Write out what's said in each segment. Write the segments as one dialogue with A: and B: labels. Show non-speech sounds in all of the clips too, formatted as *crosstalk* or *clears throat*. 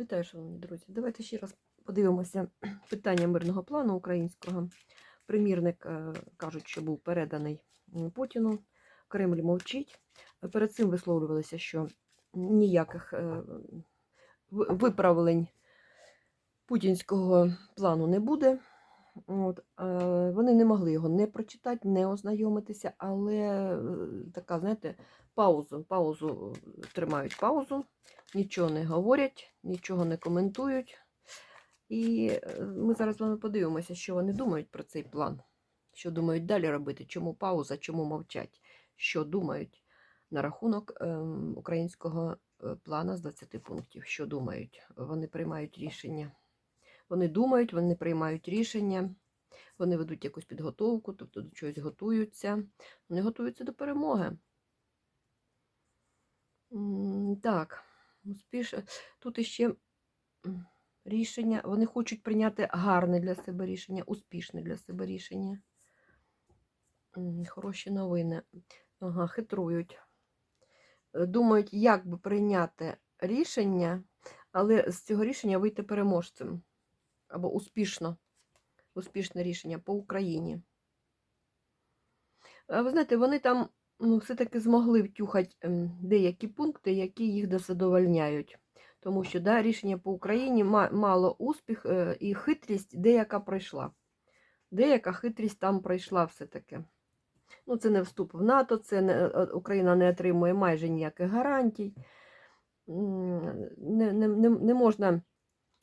A: Вітаю, шановні друзі. Давайте ще раз подивимося *clears throat* питання мирного плану українського. Примірник е, кажуть, що був переданий Путіну. Кремль мовчить. Перед цим висловлювалися, що ніяких е, виправлень путінського плану не буде. От, е, вони не могли його не прочитати, не ознайомитися, але така, знаєте, паузу, паузу е, тримають паузу, нічого не говорять, нічого не коментують. І е, ми зараз з вами подивимося, що вони думають про цей план, що думають далі робити, чому пауза, чому мовчать, що думають на рахунок ем, українського е, плана з 20 пунктів, що думають. Вони приймають рішення. Вони думають, вони приймають рішення, вони ведуть якусь підготовку, тобто до чогось готуються. Вони готуються до перемоги. Так, успіш... тут іще рішення. Вони хочуть прийняти гарне для себе рішення, успішне для себе рішення. Хороші новини. Ага, хитрують. Е, Думають, як би прийняти рішення, але з цього рішення вийти переможцем. Або успішно. Успішне рішення по Україні. Ви знаєте, вони там все-таки змогли втюхати ем, деякі пункти, які їх задовольняють. Тому що да, рішення по Україні ма- мало успіх е, і хитрість деяка пройшла. Деяка хитрість там пройшла все-таки. Ну, це не вступ в НАТО, це не, е, Україна не отримує майже ніяких гарантій. Не, не, не, не можна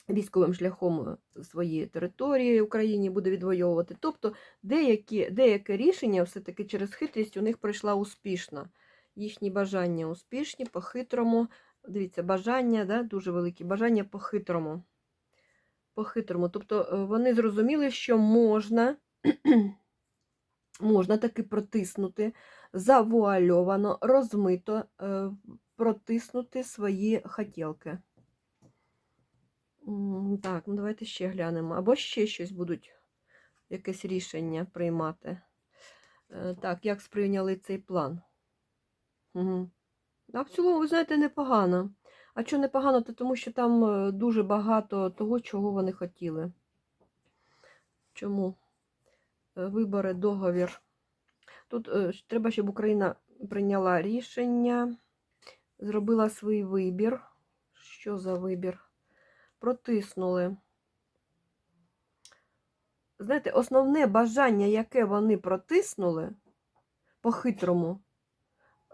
A: військовим шляхом е, свої території Україні буде відвоювати. Тобто деякі, деяке рішення все-таки через хитрість у них пройшла успішно. Їхні бажання успішні, по-хитрому. Дивіться, бажання, да, дуже великі бажання по-хитрому. По-хитрому. Тобто е, вони зрозуміли, що можна, *clears throat* можна таки протиснути, завуальовано, розмито е, протиснути свої хотілки. Так, ну давайте ще глянемо. Або ще щось будуть, якесь рішення приймати. Е, Так, як сприйняли цей план? Угу. А в цілому, ви знаєте, непогано. А що непогано, то тому що там е, дуже багато того, чого вони хотіли. Чому? Е, Вибори, договір. Тут треба, щоб Україна прийняла рішення, зробила свій вибір. Що за вибір? Протиснули. Знаєте, основне бажання, яке вони протиснули по-хитрому,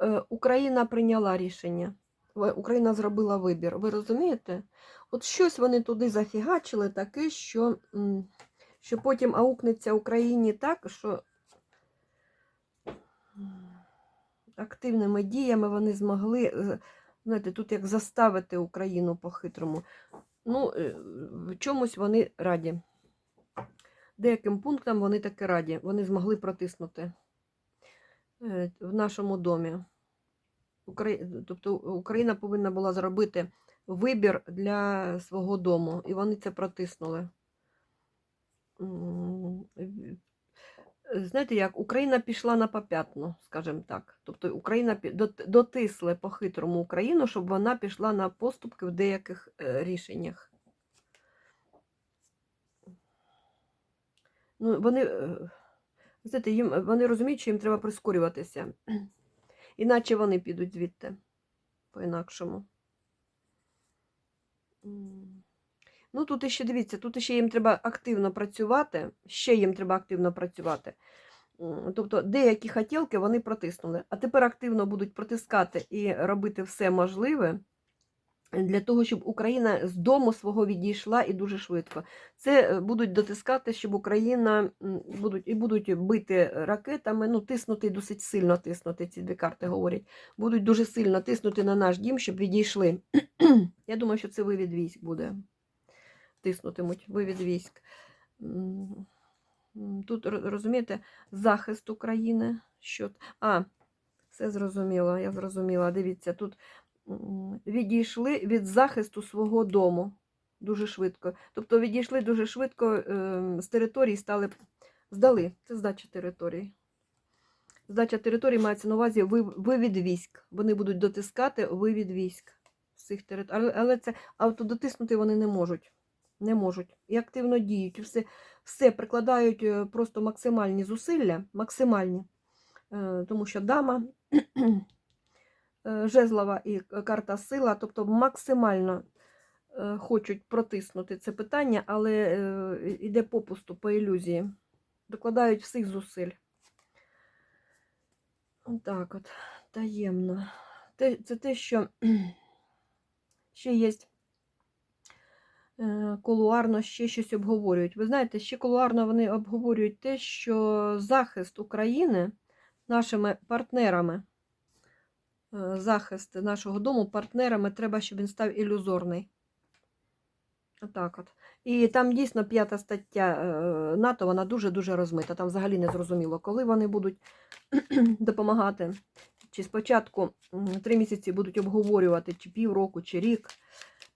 A: е, Україна прийняла рішення. Україна зробила вибір. Ви розумієте? От щось вони туди зафігачили таке, що, що потім аукнеться Україні так, що активними діями вони змогли, е, знаєте, тут як заставити Україну по-хитрому. Ну, е, в чомусь вони раді. Деяким пунктам вони таки раді. Вони змогли протиснути е, в нашому домі. Тобто Україна повинна була зробити вибір для свого дому, і вони це протиснули. Знаєте як, Україна пішла на попятну, скажімо так. Тобто Україна дотисли по-хитрому Україну, щоб вона пішла на поступки в деяких е, рішеннях. Ну, вони, е, знаєте, їм, вони розуміють, що їм треба прискорюватися. *clears throat* Іначе вони підуть звідти по-інакшому. Ну, тут іще дивіться, тут іще їм треба активно працювати, ще їм треба активно працювати. Тобто деякі хотілки вони протиснули, а тепер активно будуть протискати і робити все можливе для того, щоб Україна з дому свого відійшла і дуже швидко. Це е, будуть дотискати, щоб Україна будуть і будуть бити ракетами, ну тиснути досить сильно тиснути. Ці дві карти говорять. Будуть дуже сильно тиснути на наш дім, щоб відійшли. *clears throat* Я думаю, що це вивід військ буде. Тиснутимуть вивід військ. Тут розумієте, захист України. Що... А, все зрозуміло, я зрозуміла. Дивіться, тут відійшли від захисту свого дому дуже швидко. Тобто відійшли дуже швидко ем, з території, стали здали. Це здача території. Здача території мається на увазі ви- вивід військ. Вони будуть дотискати вивід військ з всіх територій. Але це автодотиснути вони не можуть. Не можуть. І активно діють. Все, все прикладають е, просто максимальні зусилля, максимальні. Е, Тому що дама е, жезлова і карта сила, тобто максимально хочуть протиснути це питання, але йде попусту по ілюзії. Докладають всіх зусиль. Так от, таємно. Це те, що *clears throat* ще є е, кулуарно ще щось обговорюють. Ви знаєте, ще кулуарно вони обговорюють те, що захист України нашими партнерами, е, захист нашого дому партнерами треба, щоб він став ілюзорний. Отак от. І там дійсно п'ята стаття е, НАТО, вона дуже-дуже розмита. Там взагалі не зрозуміло, коли вони будуть *clears throat* допомагати. Чи спочатку три місяці будуть обговорювати, чи півроку, чи рік,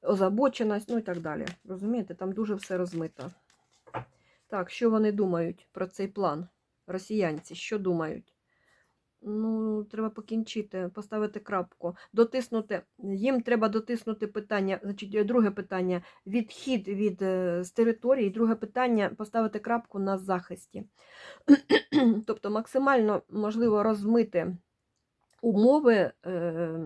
A: озабоченість, ну і так далі. Розумієте, там дуже все розмито. Так, що вони думають про цей план? Росіянці, що думають? Ну, треба покінчити, поставити крапку, дотиснути. Їм треба дотиснути питання. Значить, друге питання відхід від е, з території. Друге питання поставити крапку на захисті. *clears throat* тобто максимально можливо розмити умови е,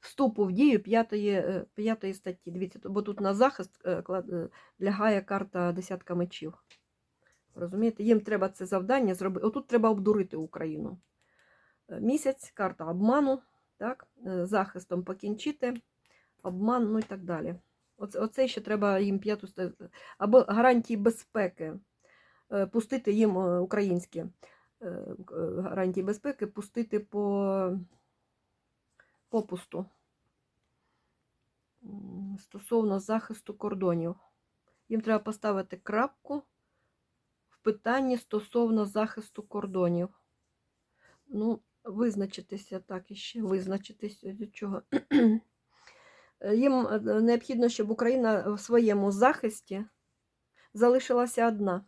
A: вступу в дію п'ятої, е, п'ятої статті. Дивіться, бо тут на захист е, е, лягає карта десятка мечів. Розумієте, їм треба це завдання зробити. Отут треба обдурити Україну. Е, Місяць, карта обману, так? е, захистом покінчити, обман, ну і так далі. Оце, оце ще треба їм п'яту ста- або гарантії безпеки, е, пустити їм е, українські е, е, гарантії безпеки, пустити по попусту стосовно захисту кордонів. Їм треба поставити крапку в питанні стосовно захисту кордонів. Ну, визначитися так іще, визначитися від чого. Е, Їм необхідно, щоб Україна в своєму захисті залишилася одна.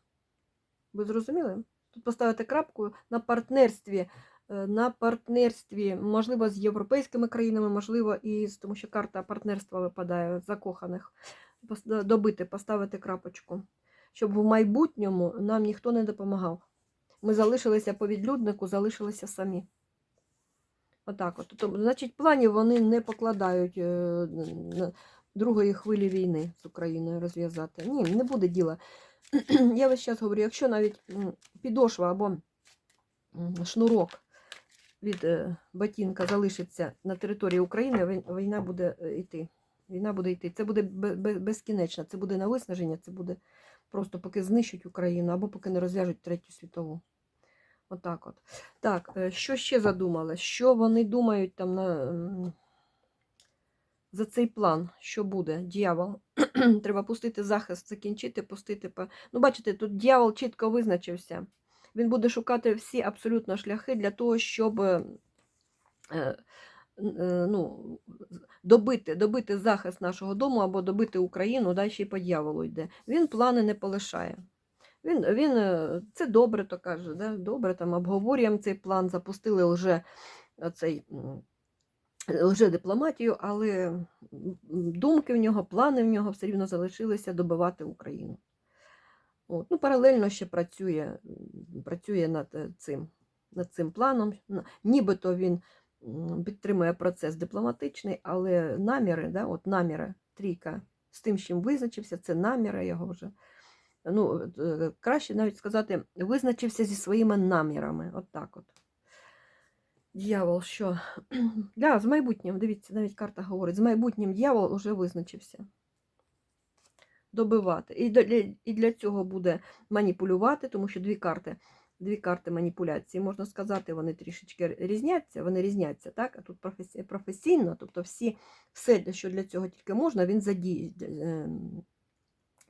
A: Ви зрозуміли? Тут поставити крапку на партнерстві, е, на партнерстві, можливо, з європейськими країнами, можливо, і тому що карта партнерства випадає закоханих. Добити, поставити крапочку, щоб в майбутньому нам ніхто не допомагав. Ми залишилися по відлюднику, залишилися самі. Отак от. Тобто, значить, планів вони не покладають е, другої хвилі війни з Україною розв'язати. Ні, не буде діла. *clears throat* Я весь час говорю, якщо навіть підошва або шнурок від е, ботинка залишиться на території України, війна буде е, йти. Війна буде йти. Це буде бе- бе- безкінечно, це буде на виснаження, це буде просто поки знищать Україну або поки не розв'яжуть третю світову. Отак от. Так, е, що ще задумали? Що вони думають там на, за цей план? Що буде? Дьявол. *clears throat* Треба пустити захист, закінчити, пустити. Ну, бачите, тут дьявол чітко визначився. Він буде шукати всі абсолютно шляхи для того, щоб е, е, е, ну, добити, добити захист нашого дому або добити Україну, да, ще й по дьяволу йде. Він плани не полишає. Він, він це добре, то каже, да? добре, там обговорюємо цей план, запустили вже цей лже дипломатію, але думки в нього, плани в нього все рівно залишилися добивати Україну. От. Ну, паралельно ще працює, працює над е, цим, над цим планом. Нібито він підтримує процес дипломатичний, але наміри, да, от наміри, трійка з тим, чим визначився, це наміри його вже. Ну, е, краще навіть сказати, визначився зі своїми намірами. От так от. Дьявол, що? *clears throat* Да, з майбутнім, дивіться, навіть карта говорить, з майбутнім дьявол вже визначився. Добивати. І для, і для цього буде маніпулювати, тому що дві карти, дві карти маніпуляції, можна сказати, вони трішечки різняться, вони різняться, так? А тут професі- професійно, тобто всі, все, що для цього тільки можна, він задіє, ем,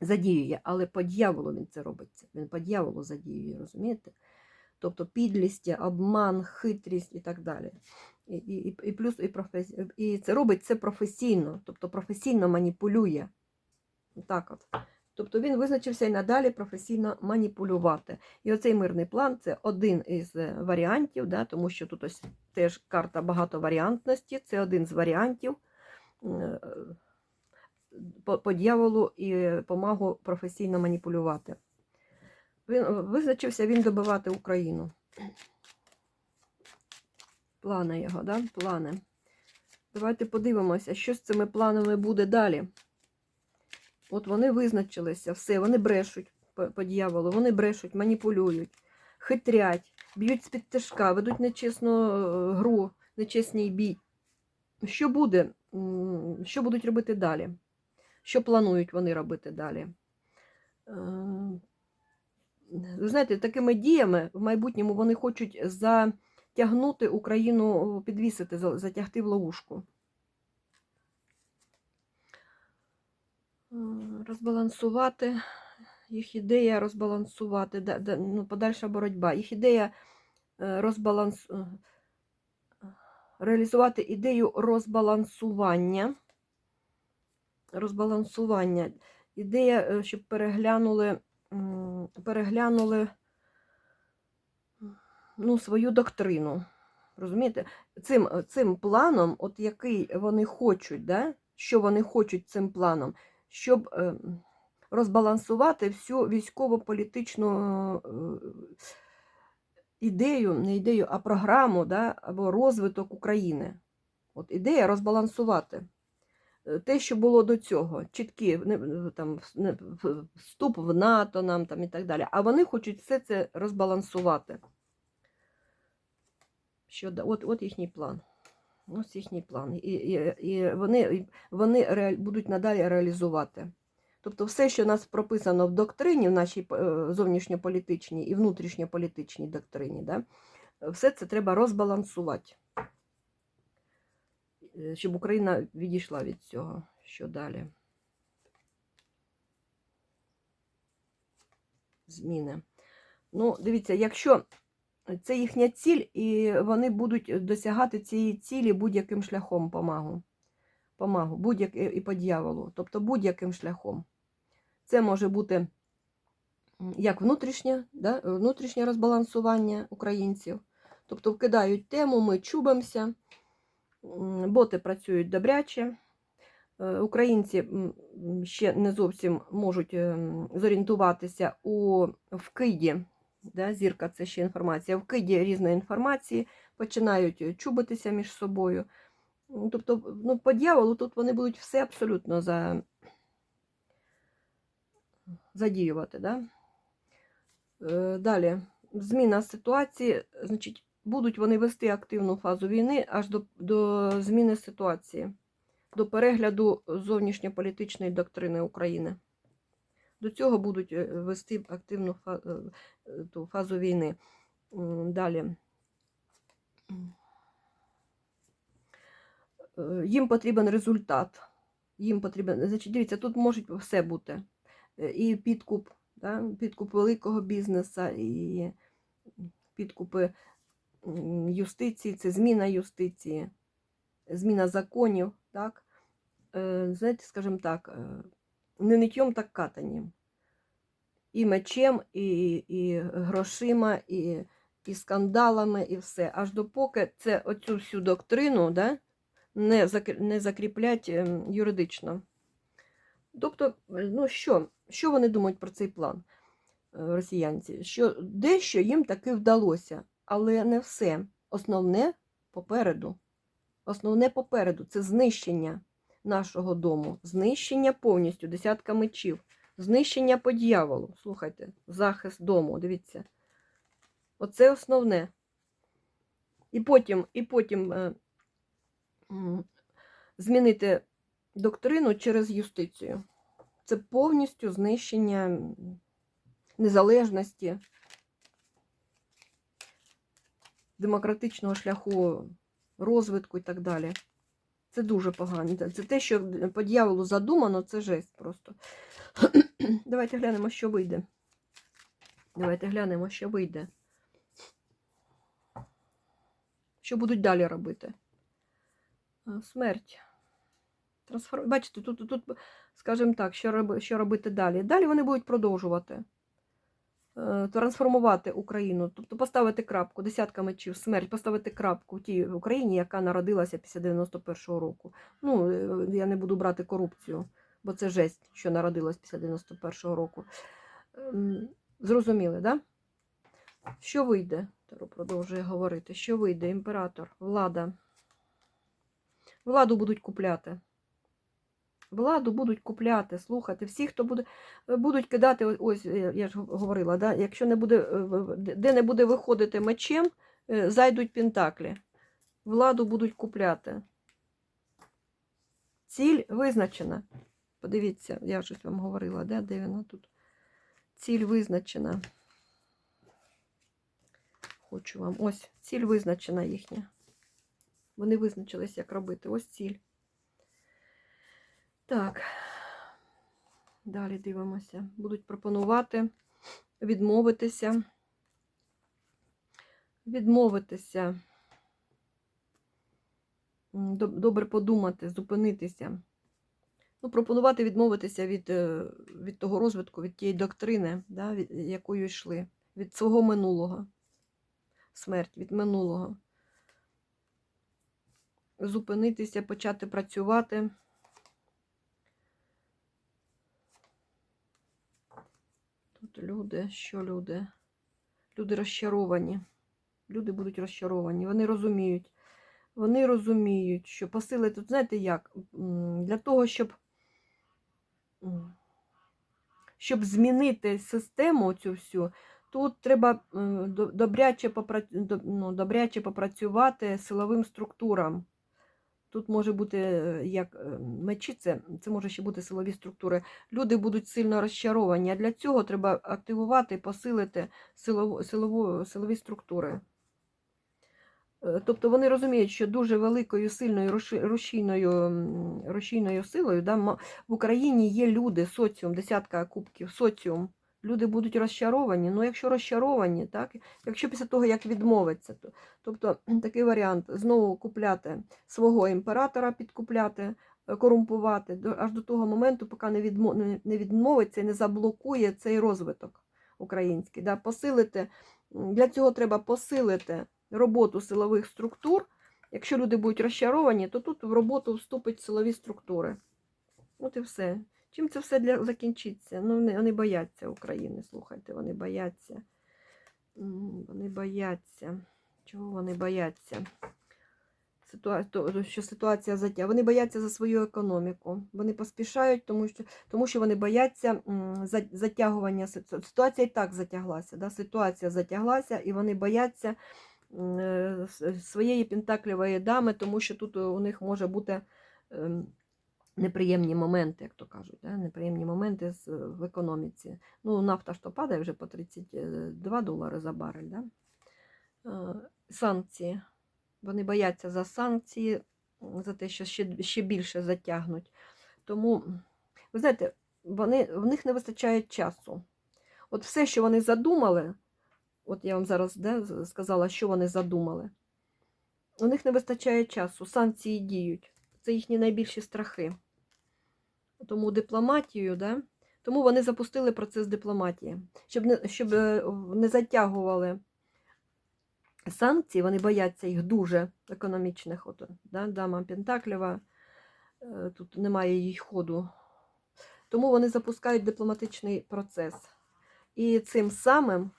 A: задіює, але по дьяволу він це робиться. Він по дьяволу задіює, розумієте? Тобто підлість, обман, хитрість і так далі. І, і, і плюс і, професі... і це робить це професійно, тобто професійно маніпулює. Так от. Тобто він визначився і надалі професійно маніпулювати. І оцей мирний план це один із е, варіантів, да, тому що тут ось теж карта багатоваріантності, це один з варіантів е, по, по дьяволу і помагу професійно маніпулювати. Він визначився він добивати Україну. Плани його, да? Плани. Давайте подивимося, що з цими планами буде далі. От вони визначилися, все, вони брешуть по, по дьяволу, вони брешуть, маніпулюють, хитрять, б'ють з-під тяжка, ведуть нечесну е, гру, нечесний бій. Що буде? Що будуть робити далі? Що планують вони робити далі? Ви знаєте, такими діями в майбутньому вони хочуть затягнути Україну, підвісити, затягти в ловушку. Е, Розбалансувати. Їх ідея розбалансувати, да- да, ну, подальша боротьба. Їх ідея е, розбаланс... е, реалізувати ідею розбалансування. Розбалансування. Ідея, щоб переглянули, переглянули ну, свою доктрину. Розумієте? Цим, цим планом, от який вони хочуть, да? що вони хочуть цим планом, щоб е, розбалансувати всю військово-політичну е, ідею, не ідею, а програму да? або розвиток України. От ідея розбалансувати. Е, Те, що було до цього, чіткі там, вступ в НАТО нам там, і так далі. А вони хочуть все це розбалансувати. Що, от, от їхній план. Ось їхній план. І, і, і вони, вони реаль, будуть надалі реалізувати. Тобто все, що у нас прописано в доктрині, в нашій е, зовнішньополітичній і внутрішньополітичній доктрині, да, все це треба розбалансувати, щоб Україна відійшла від цього. Що далі? Зміни. Ну, дивіться, якщо це їхня ціль, і вони будуть досягати цієї цілі будь-яким шляхом помагу. Помагу, будь-як і по дьяволу, тобто будь-яким шляхом. Це може бути як внутрішнє, да, внутрішнє розбалансування українців. Тобто вкидають тему, ми чубимося, боти працюють добряче. Е, Українці ще не зовсім можуть ем, зорієнтуватися у вкиді. Да, зірка це ще інформація. Вкиді різної інформації починають е, чубитися між собою. Тобто, ну, по дьяволу тут вони будуть все абсолютно за... задіювати. Да? Е, Далі, зміна ситуації, значить, будуть вони вести активну фазу війни аж до, до зміни ситуації, до перегляду зовнішньополітичної доктрини України. До цього будуть е, вести активну фа- е, ту фазу війни. Далі. Е, Їм потрібен результат. Їм потрібен, значить, дивіться, тут може все бути. І підкуп, да? підкуп великого бізнесу, і підкупи юстиції, це зміна юстиції, зміна законів, так? Е, Знаєте, скажімо так, е, не ниттєм, так катанням. І мечем, і, і грошима, і, і скандалами, і все. Аж допоки це оцю всю доктрину да, не, не закріплять ем, юридично. Тобто, ну що, що вони думають про цей план, е, росіянці? Що дещо їм таки вдалося, але не все. Основне попереду. Основне попереду це знищення нашого дому, знищення повністю, десятка мечів, знищення по дьяволу. Слухайте, захист дому, дивіться. Оце основне. І потім, і потім е, змінити доктрину через юстицію. Це повністю знищення незалежності, демократичного шляху розвитку і так далі. Це дуже погано. Це те, що по дьяволу задумано, це жесть просто. *clears throat* Давайте глянемо, що вийде. Давайте глянемо, що вийде. Що будуть далі робити? Смерть. Трансфор... Бачите, тут, тут, скажімо так, що робити далі. Далі вони будуть продовжувати. Е, трансформувати Україну, тобто поставити крапку, десятка мечів, смерть, поставити крапку тій Україні, яка народилася після 91-го року. Ну, е, я не буду брати корупцію, бо це жесть, що народилась після 91-го року. Ем, Зрозуміли, да? Що вийде? Таро продовжує говорити. Що вийде? Імператор, влада. Владу будуть купляти. Владу будуть купляти, слухати. Всі, хто буде, будуть кидати, ось е, я ж говорила, да? якщо не буде, е, де не буде виходити мечем, е, зайдуть пентаклі. Владу будуть купляти. Ціль визначена. Подивіться, я щось вам говорила, да? де вона тут? Ціль визначена. Хочу вам. Ось ціль визначена їхня. Вони визначились, як робити. Ось ціль. Так. Далі дивимося. Будуть пропонувати відмовитися. Відмовитися. Добре подумати, зупинитися. Ну, пропонувати відмовитися від, е, від того розвитку, від тієї доктрини, да, від, якою йшли, від свого минулого. Смерть від минулого. Зупинитися, почати працювати. Тут люди, що люди? Люди розчаровані. Люди будуть розчаровані. Вони розуміють. Вони розуміють, що посили тут, знаєте як? Для того, щоб, щоб змінити систему цю всю, тут треба ну, добряче попрацювати силовим структурам. Тут може бути е, як е, мечі, це, це може ще бути силові структури. Люди будуть сильно розчаровані, а для цього треба активувати посилити силову, силову, силові структури. Е, Тобто вони розуміють, що дуже великою сильною рушійною, рушійною силою да, в Україні є люди, соціум, десятка кубків, соціум. Люди будуть розчаровані. Ну, якщо розчаровані, так, якщо після того, як відмовиться, то, тобто такий варіант знову купляти свого імператора, підкупляти, е, корумпувати аж до того моменту, поки не- не відмовиться і не заблокує цей розвиток український. Да, посилити, для цього треба посилити роботу силових структур. Якщо люди будуть розчаровані, то тут в роботу вступить силові структури. От і все. Чим це все для закінчиться? Ну, вони, вони бояться України, слухайте, вони бояться. Вони бояться. Чого вони бояться? Ситуа... Що ситуація затя. Вони бояться за свою економіку. Вони поспішають, тому що, тому що вони бояться затягування. ситу- Ситуація і так затяглася. Да? Ситуація затяглася, і вони бояться е, своєї пентаклівої дами, тому що тут у них може бути ем, неприємні моменти, як то кажуть, да? неприємні моменти в економіці. Ну, нафта ж то падає вже по 32 долари за барель. Да? Е, Санкції. Вони бояться за санкції, за те, що ще, ще більше затягнуть. Тому, ви знаєте, вони, в них не вистачає часу. От все, що вони задумали, от я вам зараз з- сказала, що вони задумали. У них не вистачає часу, санкції діють. Це їхні найбільші страхи. Тому дипломатію, да? тому вони запустили процес дипломатії, щоб не, щоб е, не затягували санкції, вони бояться їх дуже економічних. От, да? Дама Пентаклєва, е, тут немає їй ходу. Тому вони запускають дипломатичний процес. І цим самим,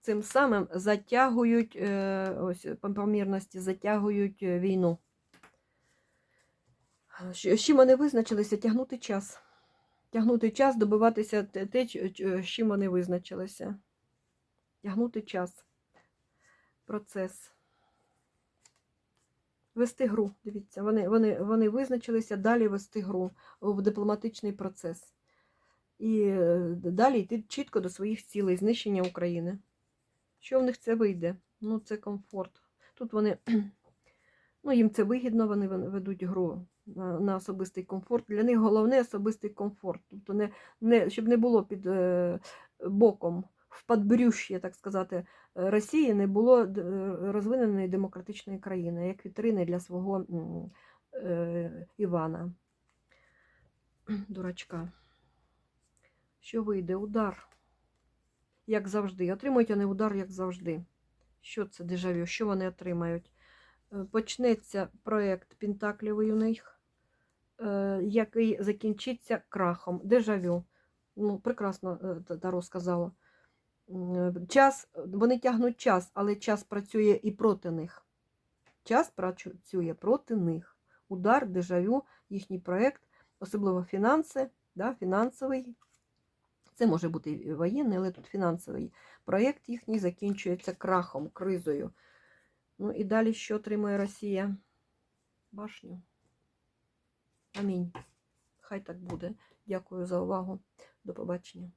A: цим самим затягують е, ось, помірності затягують війну. З чим вони визначилися? Тягнути час. Тягнути час, добиватися те, ч- з чим вони визначилися. Тягнути час. Процес. Вести гру. Дивіться, вони, вони, вони визначилися далі вести гру в дипломатичний процес. І е, далі йти чітко до своїх цілей, знищення України. Що в них це вийде? Ну, це комфорт. Тут вони, *clears throat* ну, їм це вигідно, вони ведуть гру на, особистий комфорт. Для них головне особистий комфорт. Тобто, не, не, щоб не було під е, боком, в подбрюш'ї, так сказати, Росії не було е, розвиненої демократичної країни, як вітрини для свого е, Івана. *clears throat* Дурачка. Що вийде? Удар. як завжди. Отримують вони удар, як завжди. Що це дежавю? Що вони отримають? Е, Почнеться проєкт Пентаклівий у них, який закінчиться крахом. Дежавю. Ну, прекрасно е, Таро сказала. Е, Час, вони тягнуть час, але час працює і проти них. Час працює проти них. Удар, дежавю, їхній проєкт, особливо фінанси, да, фінансовий. Це може бути і воєнний, але тут фінансовий проєкт їхній закінчується крахом, кризою. Ну і далі що отримує Росія? Башню. Амінь. Хай так буде. Дякую за увагу. До побачення.